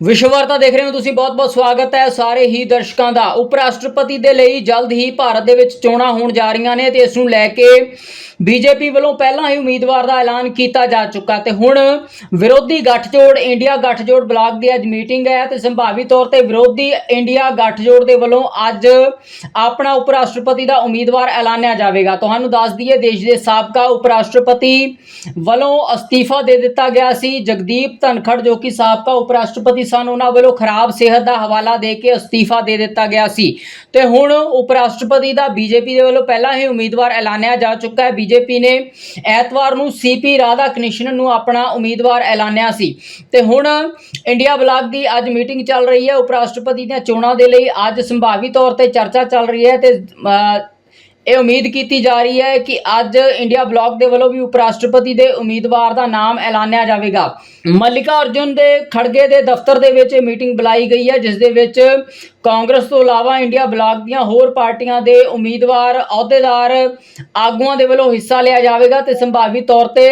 ਵਿਸ਼ਵ ਵਾਰਤਾ ਦੇਖ ਰਹੇ ਹੋ ਤੁਸੀਂ ਬਹੁਤ-ਬਹੁਤ ਸਵਾਗਤ ਹੈ ਸਾਰੇ ਹੀ ਦਰਸ਼ਕਾਂ ਦਾ। ਉਪ ਰਾਸ਼ਟਰਪਤੀ ਦੇ ਲਈ ਜਲਦ ਹੀ ਭਾਰਤ ਦੇ ਵਿੱਚ ਚੋਣਾਂ ਹੋਣ ਜਾ ਰਹੀਆਂ ਨੇ ਤੇ ਇਸ ਨੂੰ ਲੈ ਕੇ ਬੀਜੇਪੀ ਵੱਲੋਂ ਪਹਿਲਾਂ ਹੀ ਉਮੀਦਵਾਰ ਦਾ ਐਲਾਨ ਕੀਤਾ ਜਾ ਚੁੱਕਾ ਤੇ ਹੁਣ ਵਿਰੋਧੀ ਗੱਠਜੋੜ, ਇੰਡੀਆ ਗੱਠਜੋੜ ਬਲਾਕ ਦੀ ਅੱਜ ਮੀਟਿੰਗ ਹੈ ਤੇ ਸੰਭਾਵੀ ਤੌਰ ਤੇ ਵਿਰੋਧੀ ਇੰਡੀਆ ਗੱਠਜੋੜ ਦੇ ਵੱਲੋਂ ਅੱਜ ਆਪਣਾ ਉਪ ਰਾਸ਼ਟਰਪਤੀ ਦਾ ਉਮੀਦਵਾਰ ਐਲਾਨਿਆ ਜਾਵੇਗਾ। ਤੁਹਾਨੂੰ ਦੱਸ ਦਈਏ, ਦੇਸ਼ ਦੇ ਸਾਬਕਾ ਉਪ ਰਾਸ਼ਟਰਪਤੀ ਵੱਲੋਂ ਅਸਤੀਫਾ ਦੇ ਦਿੱਤਾ ਗਿਆ ਸੀ। ਜਗਦੀਪ ਧਨਖੜ ਜੋ ਕਿ ਸਾਬਕਾ ਉਪ ਰਾਸ਼ਟਰਪਤੀ ਸਨ ਉਹਨਾਂ ਵੱਲੋਂ ਖਰਾਬ ਸਿਹਤ ਦਾ ਹਵਾਲਾ ਦੇ ਕੇ ਅਸਤੀਫਾ ਦੇ ਦਿੱਤਾ ਗਿਆ ਸੀ। ਤੇ ਹੁਣ ਉਪ ਰਾਸ਼ਟਰਪਤੀ ਦਾ ਬੀਜੇਪੀ ਦੇ ਵੱਲੋਂ ਪਹਿਲਾਂ ਹੀ ਉਮੀਦਵਾਰ ਐਲਾਨਿਆ ਜਾ ਚੁੱਕਾ ਹੈ। ਬੀਜੇਪੀ ਨੇ ਐਤਵਾਰ ਨੂੰ ਸੀਪੀ ਰਾਧਾ ਕ੍ਰਿਸ਼ਨਨ ਨੂੰ ਆਪਣਾ ਉਮੀਦਵਾਰ ਐਲਾਨਿਆ ਸੀ। ਤੇ ਹੁਣ ਇੰਡੀਆ ਬਲਾਕ ਦੀ ਅੱਜ ਮੀਟਿੰਗ ਚੱਲ ਰਹੀ ਹੈ। ਉਪ ਰਾਸ਼ਟਰਪਤੀ ਦੀਆਂ ਚੋਣਾਂ ਦੇ ਲਈ ਅੱਜ ਸੰਭਾਵੀ ਤੌਰ ਤੇ ਚਰਚਾ ਚੱਲ ਰਹੀ ਹੈ ਤੇ ਇਹ ਉਮੀਦ ਕੀਤੀ ਜਾ ਰਹੀ ਹੈ ਕਿ ਅੱਜ ਇੰਡੀਆ ਬਲਾਕ ਦੇ ਵੱਲੋਂ ਵੀ ਉਪ ਰਾਸ਼ਟਰਪਤੀ ਦੇ ਉਮੀਦਵਾਰ ਦਾ ਨਾਮ ਐਲਾਨਿਆ ਜਾਵੇਗਾ। ਮੱਲਿਕਾ ਅਰਜੁਨ ਦੇ ਖੜਗੇ ਦੇ ਦਫ਼ਤਰ ਦੇ ਵਿੱਚ ਇਹ ਮੀਟਿੰਗ ਬੁਲਾਈ ਗਈ ਹੈ, ਜਿਸ ਦੇ ਵਿੱਚ ਕਾਂਗਰਸ ਤੋਂ ਇਲਾਵਾ ਇੰਡੀਆ ਬਲਾਕ ਦੀਆਂ ਹੋਰ ਪਾਰਟੀਆਂ ਦੇ ਉਮੀਦਵਾਰ, ਅਹੁਦੇਦਾਰ ਆਗੂਆਂ ਦੇ ਵੱਲੋਂ ਹਿੱਸਾ ਲਿਆ ਜਾਵੇਗਾ ਤੇ ਸੰਭਾਵੀ ਤੌਰ ਤੇ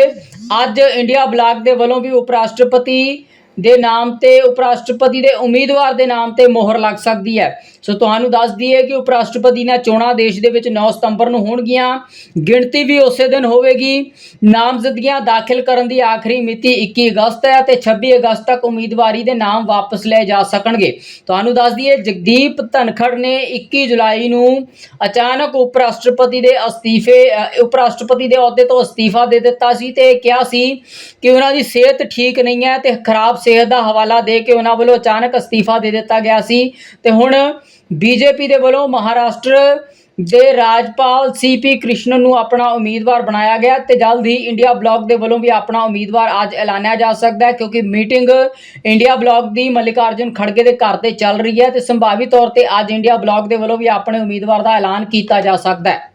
ਅੱਜ ਇੰਡੀਆ ਬਲਾਕ ਦੇ ਵੱਲੋਂ ਵੀ ਉਪ ਰਾਸ਼ਟਰਪਤੀ ਦੇ ਨਾਮ ਤੇ ਉਪ ਰਾਸ਼ਟਰਪਤੀ ਦੇ ਉਮੀਦਵਾਰ ਦੇ ਨਾਮ ਤੇ ਮੋਹਰ ਲੱਗ ਸਕਦੀ ਹੈ। ਸੋ ਤੁਹਾਨੂੰ ਦੱਸ ਦਈਏ ਕਿ ਉਪ ਰਾਸ਼ਟਰਪਤੀ ਦੀਆਂ ਚੋਣਾਂ ਦੇਸ਼ ਦੇ ਵਿੱਚ 9 ਸਤੰਬਰ ਨੂੰ ਹੋਣਗੀਆਂ। ਗਿਣਤੀ ਵੀ ਉਸੇ ਦਿਨ ਹੋਵੇਗੀ। ਨਾਮਜ਼ਦਗੀਆਂ ਦਾਖਲ ਕਰਨ ਦੀ ਆਖਰੀ ਮਿਤੀ 21 ਅਗਸਤ ਹੈ ਤੇ 26 ਅਗਸਤ ਤੱਕ ਉਮੀਦਵਾਰੀ ਦੇ ਨਾਮ ਵਾਪਸ ਲਏ ਜਾ ਸਕਣਗੇ। ਤੁਹਾਨੂੰ ਦੱਸ ਦਈਏ, ਜਗਦੀਪ ਧਨਖੜ ਨੇ 21 ਜੁਲਾਈ ਨੂੰ ਅਚਾਨਕ ਉਪ ਰਾਸ਼ਟਰਪਤੀ ਦੇ ਅਸਤੀਫੇ ਉਪ ਰਾਸ਼ਟਰਪਤੀ ਦੇ ਅਹੁਦੇ ਤੋਂ ਅਸਤੀਫਾ ਦੇ ਦਿੱਤਾ ਸੀ ਤੇ ਕਿਹਾ ਸੀ ਕਿ ਉਹਨਾਂ ਦੀ ਸਿਹਤ ਠੀਕ ਨਹੀਂ ਹੈ ਤੇ ਖਰਾਬ ਸਿਹਤ ਦਾ ਹਵਾਲਾ ਦੇ ਕੇ ਉਹਨਾਂ ਵੱਲੋਂ ਅਚਾਨਕ ਅਸਤੀਫਾ ਦੇ ਦਿੱਤਾ ਗਿਆ ਸੀ। ਤੇ ਹੁਣ ਬੀਜੇਪੀ ਦੇ ਵੱਲੋਂ ਮਹਾਰਾਸ਼ਟਰ ਦੇ ਰਾਜਪਾਲ ਸੀਪੀ ਕ੍ਰਿਸ਼ਨ ਨੂੰ ਆਪਣਾ ਉਮੀਦਵਾਰ ਬਣਾਇਆ ਗਿਆ ਤੇ ਜਲਦ ਹੀ ਇੰਡੀਆ ਬਲਾਕ ਦੇ ਵੱਲੋਂ ਵੀ ਆਪਣਾ ਉਮੀਦਵਾਰ ਅੱਜ ਐਲਾਨਿਆ ਜਾ ਸਕਦਾ ਹੈ ਕਿਉਂਕਿ ਮੀਟਿੰਗ ਇੰਡੀਆ ਬਲਾਕ ਦੀ ਮੱਲਿਕਾਰਜੁਨ ਖੜਗੇ ਦੇ ਘਰ ਤੇ ਚੱਲ ਰਹੀ ਹੈ ਤੇ ਸੰਭਾਵੀ ਤੌਰ ਤੇ ਅੱਜ ਇੰਡੀਆ ਬਲਾਕ ਦੇ ਵੱਲੋਂ ਵੀ ਆਪਣੇ ਉਮੀਦਵਾਰ ਦਾ ਐਲਾਨ ਕੀਤਾ ਜਾ ਸਕਦਾ ਹੈ।